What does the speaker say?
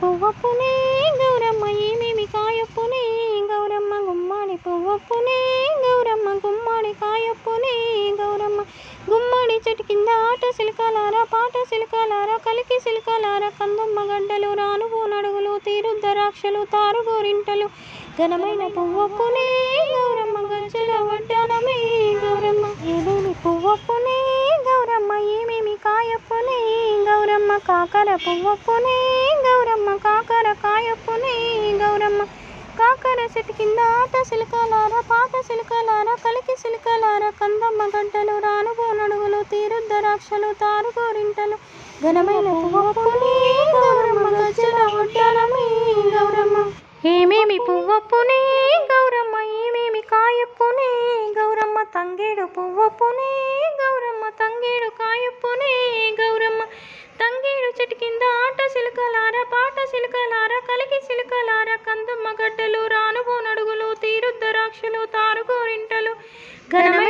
పువ్వప్పునే గౌరమ్మ ఏమేమి కాయప్పునే? గౌరమ్మ గుమ్మడి పువ్వప్పునే గౌరమ్మ గుమ్మడి కాయప్పునే గౌరమ్మ. గుమ్మడి చెట్టు కింద ఆట సిలకాలారా పాట సిలకాలారా కలికి సిలకాలారా కందమ్మ గడ్డలు రానువు నడుగులు తీరు ద్రాక్షలు తారు గోరింటలు ఘనమైన పువ్వప్పునే గౌరమ్మ గజ్జల వడ్డానమే గౌరమ్మ. ఏమేమి పువ్వప్పునే గౌరమ్మ ఏమేమి కాయప్పునే గౌరమ్మ. కాకర పువ్వప్పునే గౌరమ్మ కాకర కాయొప్పునే గౌరమ్మ. కాకర చెట్టు కింద ఆట సిలకలార పాత సిలకలార కలికి సిలకలార కందమ్మ గడ్డలు రానుగో నడుగులు తీరుద్దరాక్షలు తారు గోరింటలు ఘనమైన గౌరమ్మ గజ్జల వడ్డానమే గౌరమ్మ. ఏమేమి పువ్వప్పునే గౌరమ్మ ఏమేమి కాయప్పునే గౌరమ్మ. తంగేడు పువ్వప్పునే కందమ్మ గడ్డలు రానువు నడుగులు తీరుద్దరాక్షలు తారుగోరింటలు. ఘనమ